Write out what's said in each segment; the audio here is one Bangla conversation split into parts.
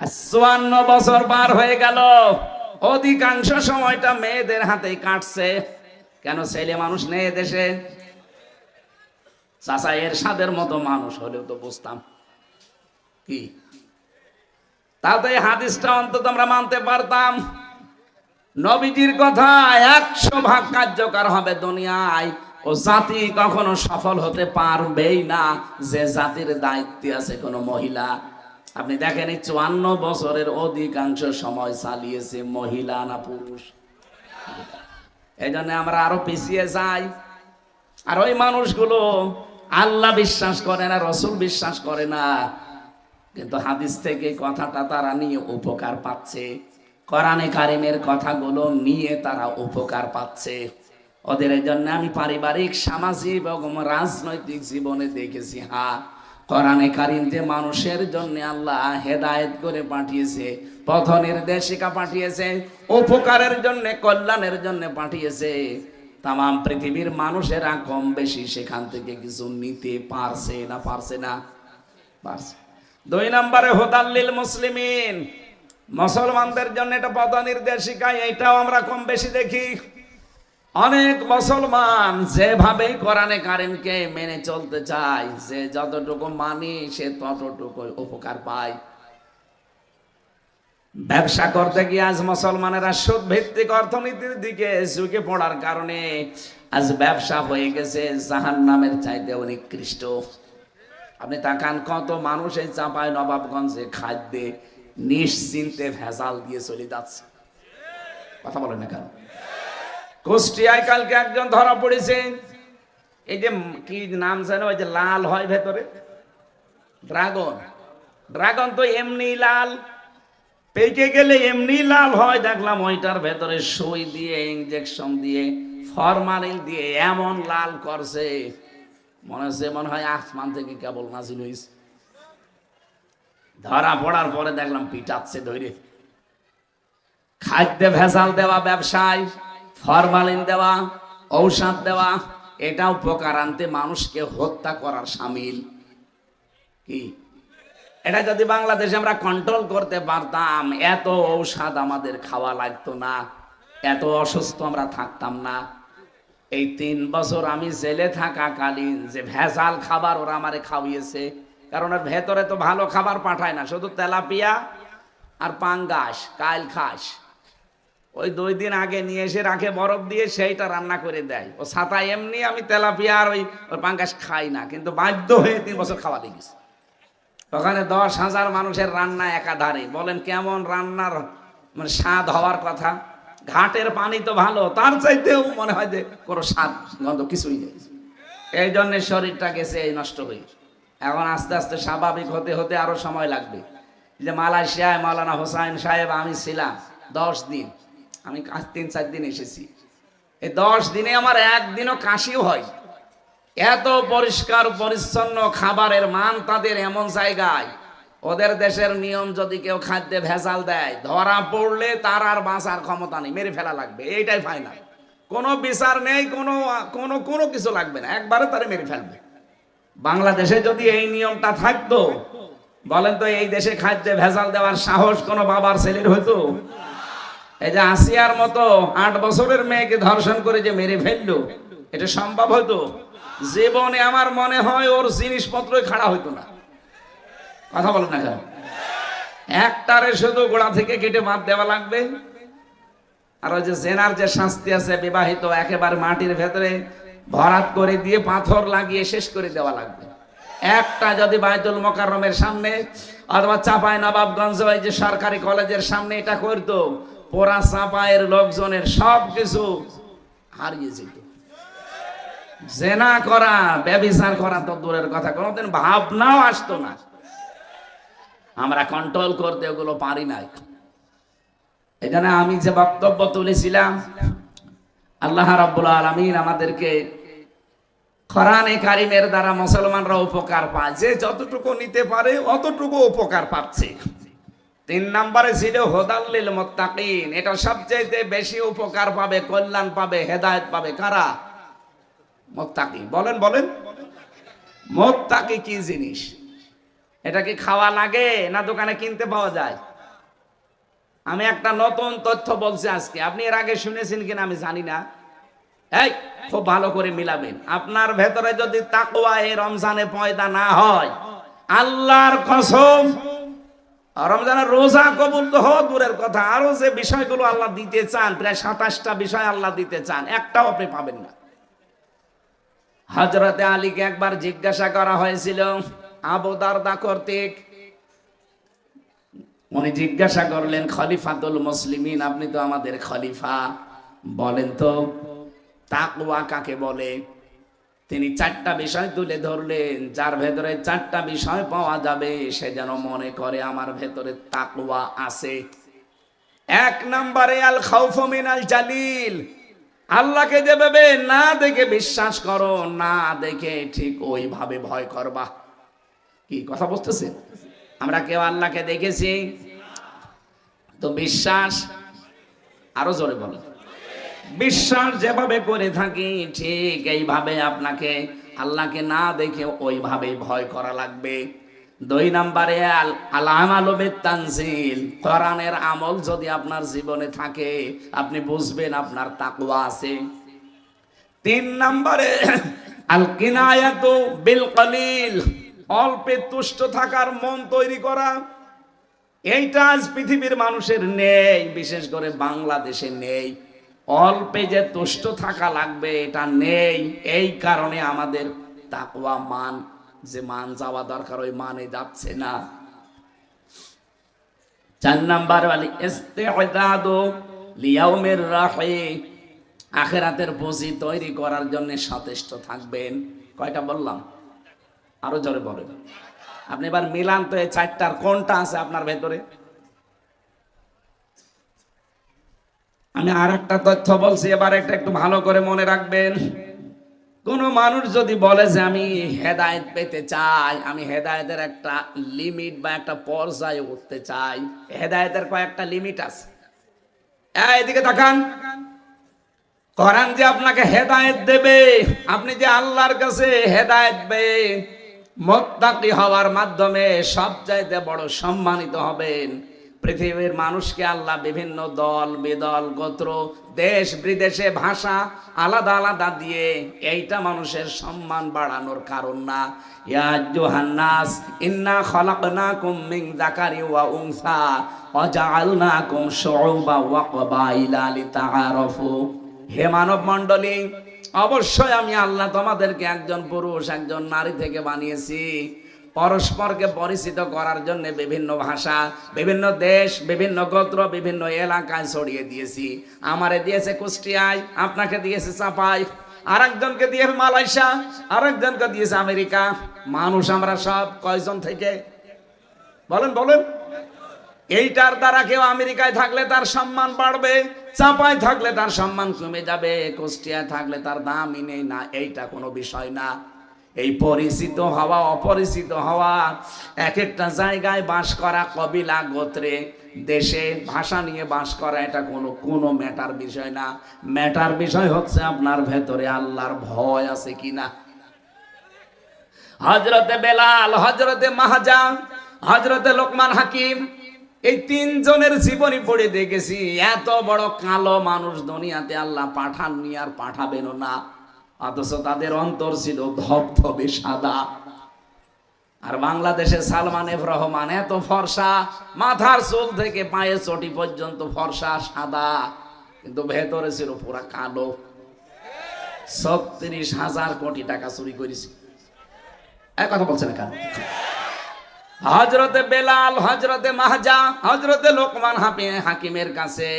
চুয়ান্ন বছর পার হয়ে গেল। অধিকাংশ সময়টা মেয়েদের হাতেই কাটছে। কেন ছেলে মানুষ নেই দেশে? চাচা এর সাদের মতো মানুষ হলেও তো বুঝতাম। কি? তাতে হাদিসটা অন্তত আমরা মানতে পারতাম। নবীজির কথা একশো ভাগ কার্যকর হবে দুনিয়ায়। ও জাতি কখনো সফল হতে পারবেই না। যে জাতির দায়িত্বে আছে কোনো মহিলা। আপনি দেখেন, এই চুয়ান্ন বছরের অধিকাংশ সময় চালিয়েছে মহিলা না পুরুষ। এই জন্য আমরা আরও পিছিয়ে যাই। আর ওই মানুষগুলো আল্লাহ বিশ্বাস করে না, রসুল বিশ্বাস করে না। কিন্তু হাদিস থেকে কথাটা তারা নিয়ে উপকার পাচ্ছে। কোরআনে কারিমের কথাগুলো নিয়ে তারা উপকার পাচ্ছে। ওদের জন্য আমি পারিবারিক, সামাজিক এবং রাজনৈতিক জীবনে দেখেছি হ্যাঁ। কোরআনে কারিম যে মানুষের জন্য আল্লাহ হেদায়েত করে পাঠিয়েছে পথ নির্দেশিকা পাঠিয়েছে, উপকারের জন্য, কল্যাণের জন্য পাঠিয়েছে তাম পৃথিবীর মানুষেরা কম বেশি সেখান থেকে কিছু নিতে পারছে না পারছে না, পারছে। দুই নম্বরে, হোদাল্লিল মুসলিমিন। মুসলমানদের জন্য এটা পদ নির্দেশিকা এটাও আমরা কম বেশি দেখি। অনেক মুসলমান যেভাবে কোরআনে কারিমকে মেনে চলতে চায় যে যতটুকু মানি, সে ততটুকু উপকার পায়। ব্যবসা করতে গিয়ে আজ মুসলমানেরা সুদ ভিত্তিক অর্থনীতির দিকে ঝুঁকে পড়ার কারণে আজ ব্যবসা হয়ে গেছে জাহান নামের চাইতে নিকৃষ্ট আপনি তাকান, কত মানুষ এই চাপায় নবাবগঞ্জে খাদ্যে নিশ্চিন্তে ভেজাল দিয়ে চলে যাচ্ছে। কথা বলেন না কেন? কুষ্টিয়ায় কালকে একজন ধরা পড়েছে। এই যে কি নাম জানো ওই যে লাল হয় ভেতরে? ড্রাগন। ড্রাগন তো এমনি লাল। পেকে গেলে এমনি লাল হয়, দেখলাম ওইটার ভেতরে সই দিয়ে ইঞ্জেকশন দিয়ে ফরমালিন দিয়ে এমন লাল করছে। মনে হচ্ছে মনে হয় আসমান থেকে কেবল নাজিল হয়েছে ধরা পড়ার পরে দেখলাম পিটাচ্ছে ধরে খাদ্যে ভেজাল দেওয়া ব্যবসায়। ফরমালিন দেওয়া, ঔষধ দেওয়া, এটা উপকার আনতে মানুষকে হত্যা করার সামিল। কি? এটা যদি বাংলাদেশে আমরা কন্ট্রোল করতে পারতাম, এত ঔষধ আমাদের খাওয়া লাগতো না, এত অসুস্থ আমরা থাকতাম না। এই তিন বছর আমি জেলে থাকাকালীন যে ভেজাল খাবার ওরা আমারে খাওয়িয়েছে, কারণ ওর ভেতরে তো ভালো খাবার পাঠায় না, শুধু তেলাপিয়া আর পাঙ্গাস, কাইল খাস। ওই দুই দিন আগে নিয়ে এসে রাখে, বরফ দিয়ে সেইটা রান্না করে দেয়। ও ছাতা এমনি আমি তেলাপিয়া আর ওই ওই পাঙ্গাস খাই না, কিন্তু বাধ্য হয়ে তিন বছর খাওয়া দেখিস ওখানে দশ হাজার মানুষের রান্না একাধারে। বলেন কেমন রান্নার মানে স্বাদ হওয়ার কথা? ঘাটের পানি তো ভালো, তার চাইতেও মনে হয় যে কোনো স্বাদ, গন্ধ কিছুই নেই। এই জন্যে শরীরটা গেছে, এই নষ্ট হয়ে এখন আস্তে আস্তে স্বাভাবিক হতে হতে আরও সময় লাগবে। যে মালয়েশিয়ায় মাওলানা হোসাইন সাহেব আমি ছিলাম দশ দিন। আমি আজ তিন, চার দিন এসেছি। এই দশ দিনে আমার একদিনও কাশিও হয় এত পরিষ্কার, পরিচ্ছন্ন খাবারের মান তাদের এমন জায়গায়। ওদের দেশের নিয়ম যদি কেউ খাদ্যে ভেজাল দেয়, ধরা পড়লে তার আর বাঁচার ক্ষমতা নেই, মেরে ফেলা লাগবে, এইটাই ফাইনাল কোনো বিচার নেই, কোনো কোনো কোনো কিছু লাগবে না, একবারে তারে মেরে ফেলবে। বাংলাদেশে যদি এই নিয়মটা থাকতো, বলেন তো এই দেশে খাদ্যে ভেজাল দেওয়ার সাহস কোনো বাবার ছেলের হইতো এই যে আসিয়ার মতো আট বছরের মেয়েকে ধর্ষণ করে যে মেরে ফেলল, এটা সম্ভব হতো জীবনে আমার মনে হয় ওর জিনিসপত্রই খাড়া হইতো না। কথা না কেন? একটারে শুধু গোড়া থেকে কেটে দেওয়া লাগবে। আর ওই যে জেনার যে শাস্তি আছে, বিবাহিত, একেবারে মাটির ভেতরে ভরাট করে দিয়ে পাথর লাগিয়ে শেষ করে দেওয়া লাগবে। একটা যদি বাইতুল মোকাররমের সামনে, অথবা চাপাই নবাবগঞ্জ যে সরকারি কলেজের সামনে এটা করতো পোড়া চাপায়ের লোকজনের সব কিছু হারিয়ে যেত। জেনা করা, ব্যবিচার করা তো দূরের কথা, কোনোদিন ভাবনাও আসতো না। আমরা কন্ট্রোল করতে ওগুলো পারি নাই। জন্য আমি যে বক্তব্য তুলেছিলাম, আল্লাহ রাব্বুল আলামিন আমাদেরকে খরানে কারিমের দ্বারা মুসলমানরা উপকার পায়। যে যতটুকু নিতে পারে, অতটুকু উপকার পাচ্ছে। তিন নম্বরে ছিল হোদাল্লিল মোত্তাকিন। এটা সবচেয়ে বেশি উপকার পাবে, কল্যাণ পাবে, হেদায়েত পাবে। কারা? মোত্তাকি বলেন বলেন। মোত্তাকি কি জিনিস? এটা কি খাওয়া লাগে না দোকানে কিনতে পাওয়া যায়? আমি একটা নতুন তথ্য বলছি আজকে। আপনি এর আগে শুনেছেন কিনা আমি জানি না। এই, খুব ভালো করে মিলাবেন। আপনার ভেতরে যদি তাকওয়া এই রমজানে পয়দা না হয়, আল্লাহর কসম রমজানের রোজা কবুল হওয়া দূরের কথা। আরও যে বিষয়গুলো আল্লাহ দিতে চান, প্রায় সাতাশটা বিষয় আল্লাহ দিতে চান, একটাও আপনি পাবেন না। হজরতে আলীকে একবার জিজ্ঞাসা করা হয়েছিল, আবু দারদা কর্তৃক? উনি জিজ্ঞাসা করলেন, খলিফাতুল মুসলিমিন, আপনি তো আমাদের খলিফা। বলেন তো, তাকওয়া কাকে বলে? তিনি চারটা বিষয় তুলে ধরলেন, যার ভেতরে চারটা বিষয় পাওয়া যাবে, সে যেন মনে করে আমার ভেতরে তাকওয়া আছে। এক নম্বরে আল খাউফ মিনাল জালিল। আল্লাহকে যেভাবে না দেখে বিশ্বাস করো, না দেখে ঠিক ওইভাবে ভয় করবা। কি কথা বুঝতেছেন আমরা কেউ আল্লাহকে দেখেছি? তো বিশ্বাস, আরও জোরে বলো বিশ্বাস যেভাবে করে থাকি, ঠিক এইভাবে আপনাকে, আল্লাহকে না দেখে ওইভাবে ভয় করা লাগবে। দুই নম্বরে আলামালবের তানজিল কোরআনের আমল যদি আপনার জীবনে থাকে, আপনি বুঝবেন আপনার তাকওয়া আছে। তিন নম্বরে আল কিনায়াতু বিল কলিল অল্পে তুষ্ট থাকার মন তৈরি করা। এইটা আজ পৃথিবীর মানুষের নেই, বিশেষ করে বাংলাদেশে নেই। অল্পে যে তুষ্ট থাকা লাগবে, এটা নেই। এই কারণে আমাদের তাকওয়া মান, যে মান যাওয়া দরকার, ওই মানে যাচ্ছে না। চার নাম্বার আলী ইস্তেদাদু লিয়াউমের রাহে, আখেরাতের পুঁজি তৈরি করার জন্য সচেষ্ট থাকবেন। কয়টা বললাম? আরও জোরে বলেন। আপনি এবার মিলান তো এই চারটার কোনটা আছে আপনার ভেতরে? আমি আর একটা তথ্য বলছি, এবার একটা একটু ভালো করে মনে রাখবেন। কোন মানুষ যদি বলে যে আমি হেদায়েত পেতে চাই, আমি হেদায়েতের একটা লিমিট বা একটা পর্যায়ে উঠতে চাই, হেদায়েতের কয়েকটা লিমিট আছে। এদিকে তাকান। কোরআন যে আপনাকে হেদায়েত দেবে, আপনি যে আল্লাহর কাছে হেদায়েত পেয়ে মোত্তাকি হওয়ার মাধ্যমে সবচাইতে বড় সম্মানিত হবেন। পৃথিবীর মানুষকে আল্লাহ বিভিন্ন দল, বেদল, গোত্র, দেশ, বিদেশে ভাষা আলাদা আলাদা দিয়ে এইটা মানুষের সম্মান বাড়ানোর কারণ না। ইয়া জোহান্নাস ইন্না খলাকনাকুম ওয়া উনসা ওয়া হে মানব মণ্ডলী অবশ্যই আমি আল্লাহ তোমাদেরকে একজন পুরুষ, একজন নারী থেকে বানিয়েছি। পরস্পরকে পরিচিত করার জন্য বিভিন্ন ভাষা, বিভিন্ন দেশ, বিভিন্ন গোত্র, বিভিন্ন এলাকায় ছড়িয়ে দিয়েছি। আমারে দিয়েছে কুষ্টিয়ায়, আপনাকে দিয়েছে চাপাই, আরেকজনকে দিয়ে মালয়েশিয়া, আরেকজনকে দিয়েছে আমেরিকা। মানুষ আমরা সব কয়জন থেকে? বলেন বলেন। এইটার দ্বারা কেউ আমেরিকায় থাকলে তার সম্মান বাড়বে চাপায় থাকলে তার সম্মান কমে যাবে, কুষ্টিয়ায় থাকলে তার দামই নেই না, এইটা কোনো বিষয় না। এই পরিচিত হওয়া, অপরিচিত হওয়া, এক একটা জায়গায় বাস করা কবিলা গোত্রে, দেশে ভাষা নিয়ে বাস করা, এটা কোনো কোনো ম্যাটার বিষয় না। ম্যাটার বিষয় হচ্ছে আপনার ভেতরে আল্লাহর ভয় আছে কিনা হজরতে বেলাল হজরতে মাহাজা হজরতে লোকমান হাকিম, এই তিনজনের জীবনী পড়ে দেখেছি। এত বড় কালো মানুষ দুনিয়াতে আল্লাহ পাঠাননি আর পাঠাবেনও না। অথচ তাদের অন্তর ছিল ধবধবে সাদা। আর বাংলাদেশে সালমান এফ রহমান এত ফর্সা, মাথার চুল থেকে পায়ে চটি পর্যন্ত ফর্সা, সাদা, কিন্তু ভেতরে ছিল পুরা কালো। ছত্রিশ হাজার কোটি টাকা চুরি করেছি। এক কথা বলছেন কেন? হজরতে বেলাল হজরতে মাহজা হজরতে লোকমান হাকিমের কাছে,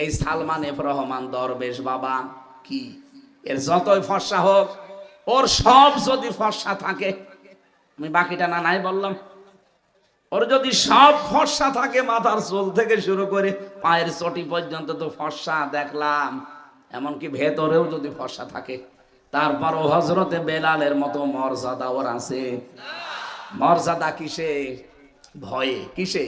এই সালমান এফ রহমান দরবেশ বাবা, কি এর যতই ফর্সা হোক, ওর সব যদি ফর্সা থাকে, আমি বাকিটা না নাই বললাম। ওর যদি সব ফর্সা থাকে, মাথার চুল থেকে শুরু করে পায়ের চটি পর্যন্ত তো ফর্সা, দেখলাম। এমনকি ভেতরেও যদি ফর্সা থাকে, তারপরও হজরতে বেলালের মতো মর্যাদা ওর আছে। মর্যাদা কিসে? ভয়ে, কিসে?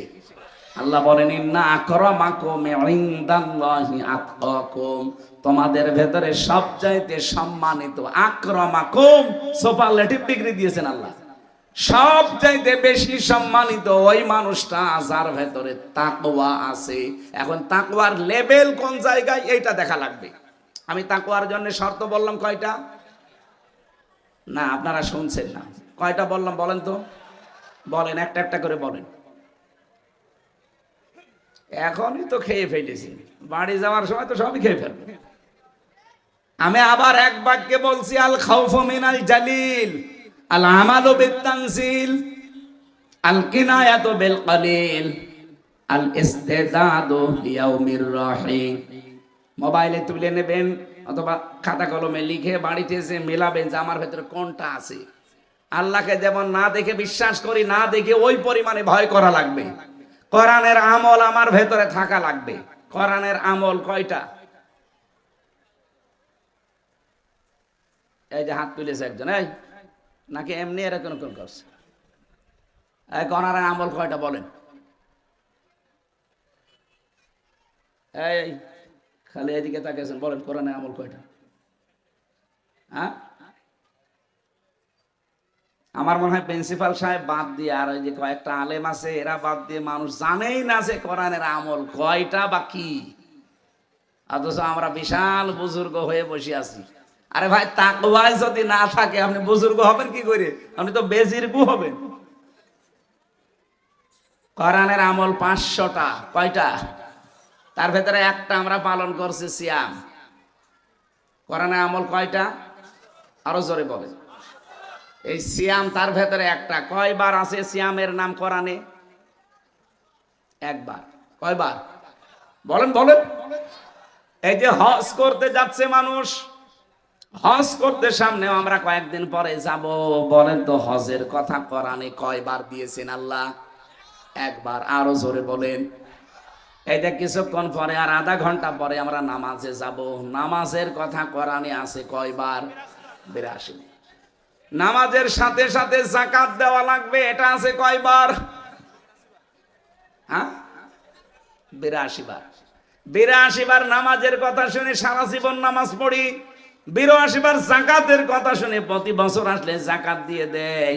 আল্লাহ বলেন, ইন্না আকরামাকুম ইনদাল্লাহি আতকাকুম। তোমাদের ভেতরে সবচাইতে সম্মানিত আক্রমাকুম, সুপারলেটিভ ডিগ্রি দিয়েছেন আল্লাহ। সব চাইতে বেশি সম্মানিত ওই মানুষটা যার ভেতরে তাকওয়া আছে। এখন তাকওয়ার লেভেল কোন জায়গায় এইটা দেখা লাগবে। আমি তাকওয়ার জন্য শর্ত বললাম কয়টা? না, আপনারা শুনছেন না। কয়টা বললাম বলেন তো? বলেন, একটা একটা করে বলেন। এখনই তো খেয়ে ফেলেছি। বাড়ি যাওয়ার সময় তো সবই খেয়ে ফেলবে। আমি আবার এক বাক্যে বলছি, আল খাউফ মিনাল জালিল, আল আমালু বিতানসিল আল কিনায়াতু বিল কালিল, আল ইস্তেদাদু লিয়াউমির রাহিম। মোবাইলে তুলে নেবেন অথবা খাতা কলমে লিখে বাড়িতে এসে মেলাবেন যে আমার ভেতরে কোনটা আছে। আল্লাহকে যেমন না দেখে বিশ্বাস করি, না দেখে ওই পরিমাণে ভয় করা লাগবে। কোরআনের আমল আমার ভেতরে থাকা লাগবে। কোরআনের আমল কয়টা? এই যে হাত তুলেছে একজন, এই, নাকি এমনি এরকম কোন করছে? এই কোরআনের আমল কয়টা বলেন? এই খালি এদিকে তাকিয়েছেন বলেন কোরআনের আমল কয়টা? হ্যাঁ? আমার মনে হয় প্রিন্সিপাল সাহেব বাদ দিয়ে আর ওই যে কয়েকটা আলেম আছে, এরা বাদ দিয়ে মানুষ জানেই না যে কোরআনের আমল কয়টা বা কি। অথচ আমরা বিশাল বুজুর্গ হয়ে বসে আছি। আরে ভাই, তাকওয়ায় যদি না থাকে, আপনি বুজুর্গ হবেন কি করে? আপনি তো বেজিরগু হবেন। কোরআনের আমল পাঁচশোটা, কয়টা? তার ভেতরে একটা আমরা পালন করছি, সিয়াম। কোরআনের আমল কয়টা? আরও জোরে বলেন। এই সিয়াম তার ভেতরে একটা। কয়বার আছে সিয়ামের নাম কোরআনে? একবার। কয়বার? বলেন বলেন। এই যে হজ করতে যাচ্ছে মানুষ, হজ করতে সামনেও আমরা কয়েকদিন পরে যাব। বলেন তো হজের কথা কোরআনে কয়বার দিয়েছেন আল্লাহ? একবার। আরও জোরে বলেন। যে কিছুক্ষণ পরে আর আধা ঘণ্টা পরে আমরা নামাজে যাব। নামাজের কথা কোরআনে আছে কয়বার? বিরাশি। নামাজের সাথে সাথে জাকাত দেওয়া লাগবে, এটা আছে কয়বার? হ্যাঁ? বিরাশি বার বিরাশি বার নামাজের কথা শুনে সারা জীবন নামাজ পড়ি বিরাশি বার জাকাতের কথা শুনে প্রতি বছর আসলে জাকাত দিয়ে দেয়।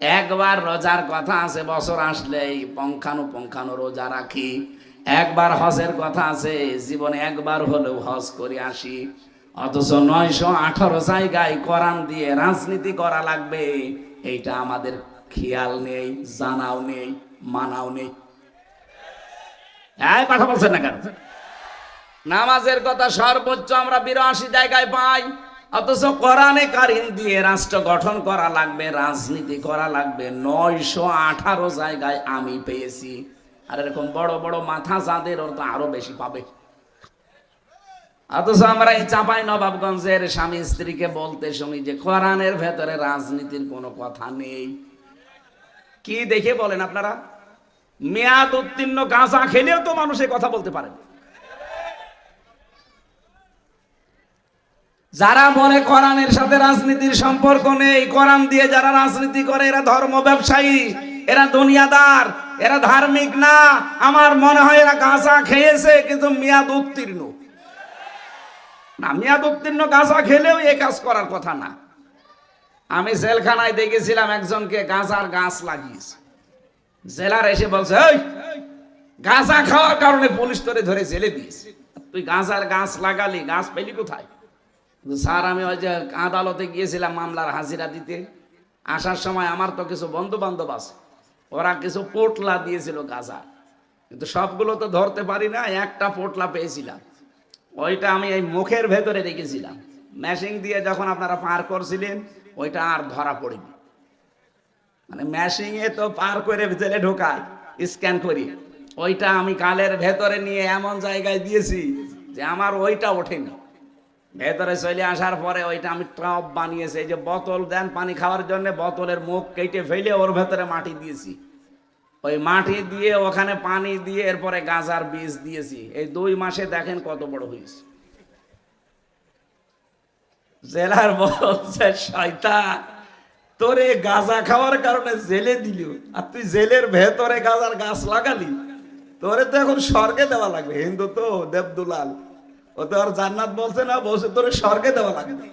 একবার রোজার কথা আছে, বছর আসলেই পঙ্খানু পঙ্খানু রোজা রাখি। একবার হজের কথা আছে, জীবনে একবার হলেও হজ করে আসি। অথচ নয়শো আঠারো জায়গায় কোরআন দিয়ে রাজনীতি করা লাগবে। এইটা আমাদের খেয়াল নেই, জানাও নেই, মানাও নেই। কথা বলছেন না কেন? নামাজের কথা সর্বোচ্চ আমরা বিরাশি জায়গায় পাই। অথচ কোরআনে কারিম দিয়ে রাষ্ট্র গঠন করা লাগবে, রাজনীতি করা লাগবে। নয়শো আঠারো জায়গায় আমি পেয়েছি। আর এরকম বড় বড় মাথা যাদের তো আরও বেশি পাবে। অথচ আমরা এই চাপাই নবাবগঞ্জের স্বামী স্ত্রীকে বলতে শুনি যে কোরআনের ভেতরে রাজনীতির কোনো কথা নেই। কি দেখে বলেন আপনারা? মেয়াদ উত্তীর্ণ গাঁজা খেলেও তো মানুষ কথা বলতে পারে না। যারা বলে কোরআনের সাথে রাজনীতির সম্পর্ক নেই, কোরআন দিয়ে যারা রাজনীতি করে, এরা ধর্ম ব্যবসায়ী, এরা দুনিয়াদার, এরা ধার্মিক না। আমার মনে হয় এরা গাঁজা খেয়েছে, কিন্তু মেয়াদ উত্তীর্ণ। না উত্তীর্ণ গাঁজা খেলেও এ কাজ করার কথা না। আমি জেলখানায় দেখেছিলাম একজনকে গাঁজার গাছ লাগিয়েছে। জেলার এসে বলছে ওই গাঁজা খাওয়ার কারণে পুলিশ তোরে ধরে জেলে দিয়েছে। তুই গাঁজার গাছ লাগালি, গাছ পেলি কোথায়? স্যার, আমি ওই যে আদালতে গিয়েছিলাম মামলার হাজিরা দিতে। আসার সময় আমার তো কিছু বন্ধু বান্ধব আছে, ওরা কিছু পোটলা দিয়েছিল গাঁজা কিন্তু সবগুলো তো ধরতে পারি না, একটা পোটলা পেয়েছিলাম। ওইটা আমি এই মুখের ভেতরে রেখেছিলাম। মেশিং দিয়ে যখন আপনারা পার করছিলেন, ওইটা আর ধরা পড়েনি। মানে মেশিং এ তো পার করে ভিতরে ঢোকায়, স্ক্যান করি। ওইটা আমি কালের ভেতরে নিয়ে এমন জায়গায় দিয়েছি যে আমার ওইটা ওঠেনি। ভেতরে চলে আসার পরে ওইটা আমি টপ বানিয়েছি যে বোতল দেন পানি খাওয়ার জন্য বোতলের মুখ কেটে ফেলে ওর ভেতরে মাটি দিয়েছি। ওই মাটি দিয়ে, ওখানে পানি দিয়ে, এরপরে গাজার বীজ দিয়েছি। এই দুই মাসে দেখেন কত বড় হয়েছে। জেলার বলছে শয়তান, তোরে গাঁজা খাওয়ার কারণে জেলে দিল। আর তুই জেলের ভেতরে গাজার গাছ লাগালি, তোরে তো এখন স্বর্গে দেওয়া লাগবে। হিন্দু তো দেবদুলাল। ও তো আর জান্নাত বলছে না বসে তোরে স্বর্গে দেওয়া লাগবে।